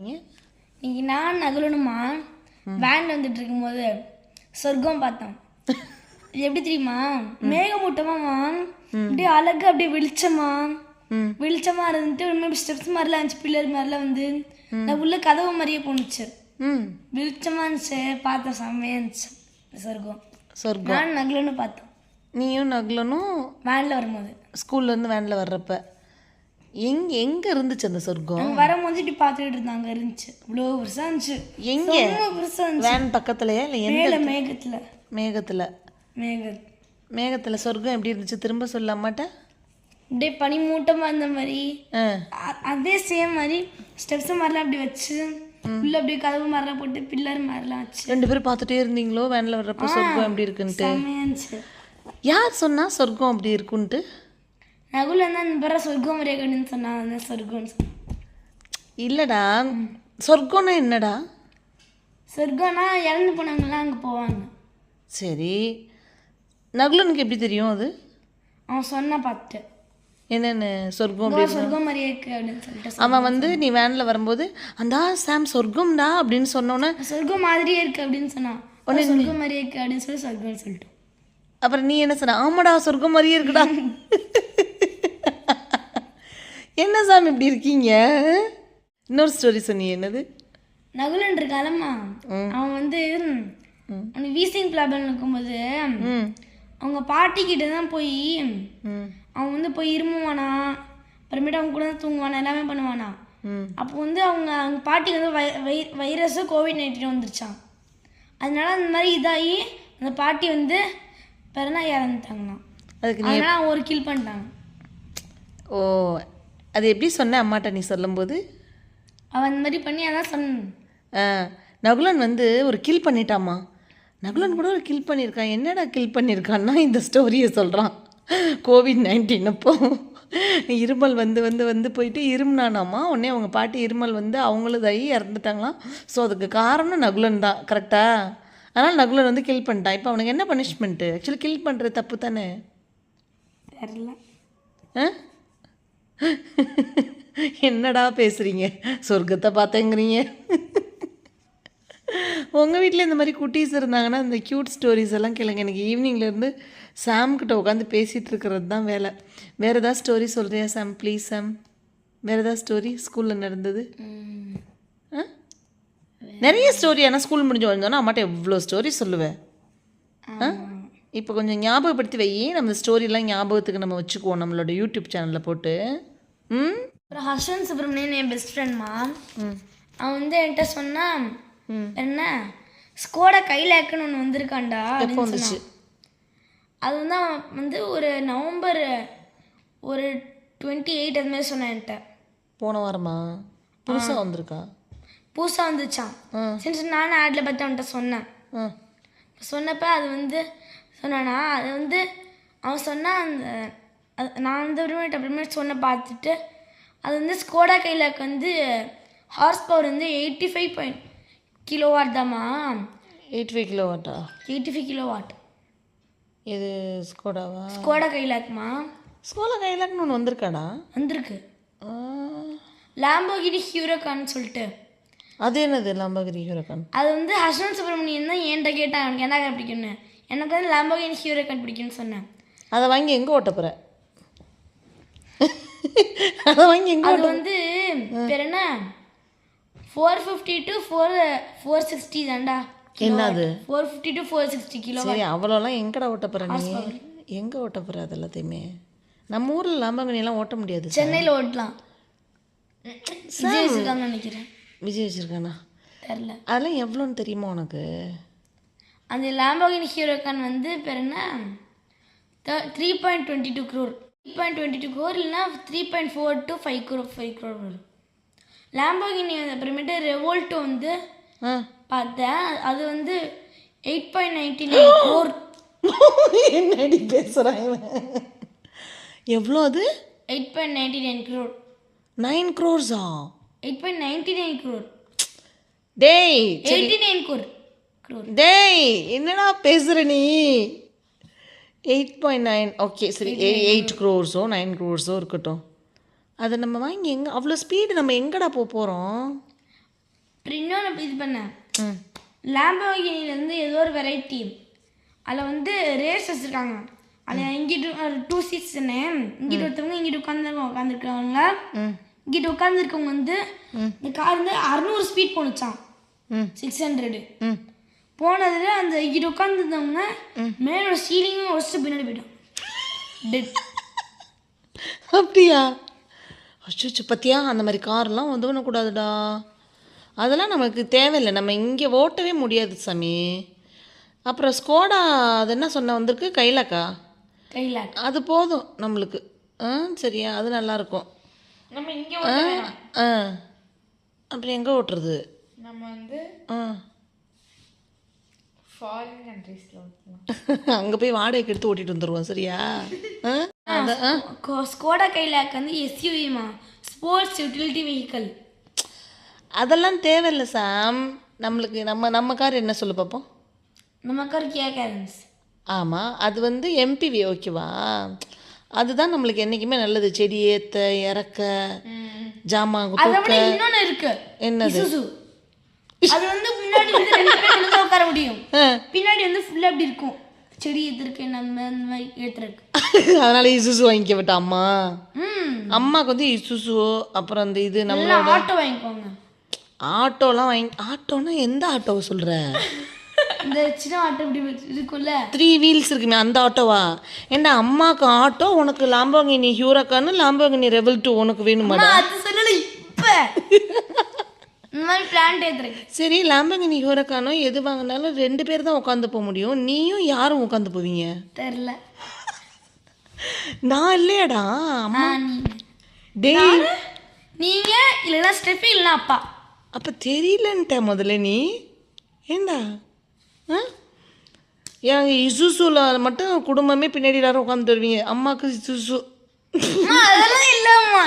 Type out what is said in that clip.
இன்னைக்கு நான் நகலணுமா வேன் வந்துட்டு இருக்கும்போது சொர்க்கம் பார்த்தோம் எப்படி தெரியுமா? மேகமூட்டமாமா அப்படியே அழகா அப்படியே வெளிச்சமா. வெளிச்சமா இருந்துட்டு ஒரு ஸ்டெப்ஸ் மாதிரிலாம் இருந்துச்சு பில்லர் மாதிரிலாம் வந்து நான் உள்ள கதவு மாதிரியே போணுச்சு. வெளிச்சமா இருந்துச்சு பார்த்தோம் செம்மையா இருந்துச்சு சொர்க்கம். சொர்க்கம். நான் நகலன்னு பார்த்தோம் நீயும் நகலனும் வேன்ல வரும்போது. ஸ்கூல்லேருந்து வேனில் வர்றப்ப. எங்க எங்க இருந்துச்சு அந்த சொர்க்கம்? வரும்போது இப்படி பார்த்துட்டு இருந்தாங்க இருந்துச்சு. இவ்வளோ பெருசா இருந்துச்சு. எங்க? பெருசா இருந்துச்சு. வேன் பக்கத்துலயா இல்லை எந்த மேகத்துல. மேகத்துல. மேக மேகத்துல சொர்க்கம் எப்படி இருந்துச்சு? திரும்ப சொல்ல மாட்டா அப்படியே பனி மூட்டமா இருந்த மாதிரி. அதே சேம் மாதிரி ஸ்டெப்ஸ் மாதிரிலாம் அப்படி வச்சு உள்ள அப்படியே கதவு மாதிரிலாம் போட்டு பில்லர் மாதிரிலாம் வச்சு. ரெண்டு பேரும் பார்த்துட்டே இருந்தீங்களோ? வேனில் வர்றப்ப சொர்க்கம் எப்படி இருக்குன்ட்டு. யார் சொன்னா சொர்க்கம் அப்படி இருக்குன்ட்டு? இந்த பிற சொர்க்கம் கண்டுன்னு சொன்னாங்க சொர்க்கம்னு சொன்னாங்க இல்லடா சொர்க்கம்னா என்னடா சொர்க்கம்னா இறந்து போனவங்கலாம் அங்கே போவாங்க சரி நகுலனுக்கு எப்படி தெரியும் அது அவன் சொன்னா பார்த்துட்டு என்னென்ன சொர்க்கம் "இதோ அப்படி சொர்க்கம் மாதிரியே இருக்கு அப்படின்னு சொல்லிட்டு சொன்னான். அவன் வந்து நீ வேனில் வரும்போது அந்தா சாம் சொர்க்கம்டா அப்படின்னு சொன்னோன்னே சொர்க்கம் மாதிரியே இருக்கு அப்படின்னு சொன்னான் "இதோ சொர்க்கம் மாதிரியே இருக்கு அப்படின்னு சொல்லி சொர்க்கம்னு சொல்லிட்டோம் அப்புறம் நீ என்ன சொன்ன ஆமாடா சொர்க்கம் மாதிரியே இருக்குடா என்ன சாமி இப்படி இருக்கீங்க? இன்னொரு ஸ்டோரி சொன்னீங்க என்னது? நகுலன் இருக்காலம்மா அவன் வந்து அவனுக்கு வீசிங் ப்ராப்ளம் இருக்கும்போது அவங்க பாட்டி கிட்ட தான் போய் அவன் வந்து போய் இருமுவானா? அப்புறமேட்டு அவங்க கூட தான் தூங்குவானா? எல்லாமே பண்ணுவானா? அப்போ வந்து அவங்க அவங்க பாட்டிக்கு வந்து வை வைரஸு கோவிட் நைன்டீன் வந்துருச்சான் அதனால அந்த மாதிரி இதாகி அந்த பாட்டி வந்து பிறனா இறந்துட்டாங்களாம். அதுக்கு அதனால அவன் ஒரு கில் பண்ணிட்டாங்க ஓ அது எப்படி சொன்ன அம்மாட்ட நீ சொல்லும்போது? அவன் அந்த மாதிரி பண்ணி அதான் சொன்னான் ஆ, நகுலன் வந்து ஒரு கில் பண்ணிட்டாமா நகுலன் கூட ஒரு கில் பண்ணியிருக்கான். என்னடா கில் பண்ணியிருக்கான்னா இந்த ஸ்டோரியை சொல்கிறான் கோவிட் நைன்டீன் அப்போ. இருமல் வந்து வந்து வந்து போயிட்டு இருமுனானாமா உடனே அவங்க பாட்டி இருமல் வந்து அவங்களும் இதாகி இறந்துட்டாங்களாம். ஸோ அதுக்கு காரணம் நகுலன் தான். கரெக்டா அதனால் நகுலன் வந்து கில் பண்ணிட்டான். இப்போ அவனுக்கு என்ன பனிஷ்மெண்ட்டு ஆக்சுவலி கில் பண்ணுறது தப்பு தானே? தெரில ஆ? என்னடா பேசுகிறீங்க சொர்க்கத்தை பார்த்தேங்கிறீங்க. உங்கள் வீட்டில் இந்த மாதிரி குட்டீஸ் இருந்தாங்கன்னா இந்த க்யூட் ஸ்டோரிஸ் எல்லாம் கேளுங்க. எனக்கு ஈவினிங்லேருந்து சாம்கிட்ட உட்காந்து பேசிகிட்டு இருக்கிறது தான் வேலை. வேறு ஏதாவது ஸ்டோரி சொல்கிறியா சாம்? Please Sam. வேறு ஏதாவது ஸ்டோரி ஸ்கூலில் நடந்தது? ஆ? நிறைய ஸ்டோரி ஆனால் ஸ்கூல் முடிஞ்சு வந்தோன்னா அம்மாட்ட எவ்வளோ ஸ்டோரி சொல்லுவேன் ஆ? இப்போ கொஞ்சம் ஞாபகப்படுத்தி வை. நம்ம ஸ்டோரிலாம் ஞாபகத்துக்கு நம்ம வச்சுக்குவோம் நம்மளோட யூடியூப் சேனலில் போட்டு. ம்? அப்புறம் ஹர்ஷன் சுப்ரமணியன் என் பெஸ்ட் ஃப்ரெண்ட்மா ம். அவன் வந்து என்கிட்ட சொன்னான் ம். என்ன? ஸ்கோடா கைலாக்குன்னு ஒன்று வந்திருக்காண்டா அப்படின்னு வந்துச்சு. அது வந்து அவன் வந்து ஒரு நவம்பர் ஒரு டுவெண்ட்டி எயிட் அது மாதிரி சொன்னான் என்கிட்ட. போன வாரமா? புதுசாக வந்திருக்கா? புதுசாக வந்துச்சான் சரி நானும் ஆடில் பார்த்து அவன்கிட்ட சொன்னேன். சொன்னப்ப அது வந்து சொன்னானா அது வந்து அவன் சொன்னான் அந்த அது நான் வந்து அப்புறமேட்டு அப்புறமேட்டு சொன்ன பார்த்துட்டு அது வந்து ஸ்கோடா கைலாக்கு வந்து ஹார்ஸ் பவர் வந்து eighty five point kilo watt தாம்மா. எயிட் ஃபைவ் கிலோ வாட்டா எயிட்டி ஃபைவ் கிலோ வாட் இது ஸ்கோடாவா ஸ்கோடா கைலாக்குமா ஸ்கோலா கைலாக்னு ஒன்று வந்திருக்காடா? வந்திருக்கு. லாம்போகிரி ஹியூரோகான்னு சொல்லிட்டு. அது என்னது லம்பகிரி ஹீரோக்கான் அது வந்து ஹர்ஷன் சுப்ரமணியன் தான் என்கிட்ட கேட்டான். அவனுக்கு என்ன பிடிக்கும்னு எனக்கு வந்து லாம்போகிரி ஹியூரோகான் பிடிக்கும்னு சொன்னேன். அதை வாங்கி எங்கே ஓட்ட போகிற அதை வாங்கி எங்கே அது வந்து பேர் என்ன? Four fifty to four four sixty தான்டா. என்னது? Four fifty to four sixty kilo சரி அவ்வளோலாம் எங்கடா ஓட்ட போகிற நீ? எங்கே ஓட்ட போகிற அது எல்லாத்தையுமே? நம்ம ஊரில் லாம்பகனியெல்லாம் ஓட்ட முடியாது சென்னையில் ஓட்டலாம். விஜய் வச்சிருக்காங்கன்னு நினைக்கிறேன். விஜய் வச்சிருக்கானா? தெரில. அதெல்லாம் எவ்வளோன்னு தெரியுமா உனக்கு? அந்த லாம்போகினி ஹீரோக்கான் வந்து பேர் என்ன? Three point twenty two crore three point twenty two crore இல்லைனா three point four to five crore five crore வரும். லாம்போகினி அப்புறமேட்டு ரெவோல்ட்டோ வந்து பார்த்தேன். அது வந்து eight point ninety nine crore என்னடி பேசுகிறான் இவன்? எவ்வளோ அது? Eight point ninety nine crore nine க்ரோர்ஸா eight point ninety nine crore டேய் எயிட்டி நைன் க்ரோர் க்ரோர் டேய் என்னடா பேசுகிற நீ? எயிட் பாயிண்ட் நைன் ஓகே சரி எயிட் க்ரோர்ஸோ நைன் க்ரோர்ஸோ இருக்கட்டும். அதை நம்ம வாங்கி எங்கே அவ்வளோ ஸ்பீடு நம்ம எங்கடா போக போகிறோம் இது பண்ணேன் லேம்போகினிலேருந்து ஏதோ ஒரு வெரைட்டி அதில் வந்து ரேஸ் வச்சுருக்காங்க அதில் இங்கிட்டு டூ சீட்ஸ் இங்கிட்டு ஒருத்தவங்க இங்கிட்டு உட்காந்துருக்கவங்க உட்காந்துருக்கவங்க இங்கிட்டு உட்காந்துருக்கவங்க வந்து இந்த கார் வந்து அறுநூறு ஸ்பீட் போணுச்சான் ம். சிக்ஸ் ஹண்ட்ரடு ம். போனதுல அந்த இங்கிட்டு உட்காந்துருந்தவங்க மேலோட சீலிங்கும் வச்சுட்டு பின்னாடி போயிட்டான். டெட் அப்படியா? அச்சோ பத்தியா? அந்த மாதிரி கார்லாம் வந்து பண்ணக்கூடாதுடா அதெல்லாம் நமக்கு தேவையில்லை. நம்ம இங்கே ஓட்டவே முடியாது சாமி. அப்புறம் ஸ்கோடா அது என்ன சொன்ன வந்திருக்கு? கைலாக்கா? கையில் அது போதும் நம்மளுக்கு. ஆ சரியா? அது நல்லாயிருக்கும். நம்ம இங்க ஆ ஆ. அப்புறம் எங்கே ஓட்டுறது? நம்ம வந்து ஆ. ஃபாரின் கண்ட்ரீஸ்ல அங்கே போய் வாடகைக்கு எடுத்து ஓட்டிட்டு வந்துடுவோம் சரியா? ஸ்கோடா கைலாக் வந்து எஸ்யூவிமா ஸ்போர்ட்ஸ் யூட்டிலிட்டி வெஹிக்கல் அதெல்லாம் தேவையில்லை சாம் நம்மளுக்கு நம்ம நம்ம கார் என்ன சொல்லு பார்ப்போம் நம்ம கார் கியா கேரன்ஸ் ஆமாம் அது வந்து எம்பிவி ஓகேவா அதுதான் நம்மளுக்கு என்றைக்குமே நல்லது. செடி ஏற்ற இறக்க ஜாமான் என்னது? அது வந்து முன்னாடி வந்து ரெண்டு பேர் தான் உட்கார முடியும். பின்னாடி வந்து ஃபுல்லாக அப்படி இருக்கும். செடி ஏற்றுருக்கு நம்ம அந்த மாதிரி ஏற்றுருக்கு அதனால இசுசு வாங்கிக்க விட்டா அம்மா. ம். அம்மாவுக்கு வந்து இசுசு அப்புறம் அந்த இது நம்ம ஆட்டோ வாங்கிக்கோங்க. ஆட்டோலாம் வாங்கி ஆட்டோனா எந்த ஆட்டோவை சொல்கிற இந்த சின்ன ஆட்டோ இப்படி இருக்கும்ல. த்ரீ வீல்ஸ் இருக்குமே அந்த ஆட்டோவா? ஏண்டா அம்மாவுக்கு ஆட்டோ உனக்கு லாம்போகினி ஹியூரக்கான்னு லாம்போகினி ரெவல் டூ உனக்கு அம்மா, அது சொல்லல இப்ப. இந்த மாதிரி பிளான் ஏற்றுருக்கு சரி லாம்போகினி ஹியூரக்கானோ எது வாங்கினாலும் ரெண்டு பேர் தான் உட்காந்து போக முடியும். நீயும் யாரும் உட்காந்து போவீங்க? தெரில நான் இல்லையாடா நீங்க டேய். நீங்க? இல்லைன்னா ஸ்டெஃபி இல்லைன்னா அப்பா. அப்போ தெரியலன்ட்ட முதல்ல நீ. ஏண்டா? ஆ? என் இசுசுல மட்டும் குடும்பமே பின்னாடி எல்லாரும் உட்காந்துட்டு வருவீங்க. அம்மாவுக்கு இசுசு. அம்மா, அதெல்லாம் இல்லம்மா.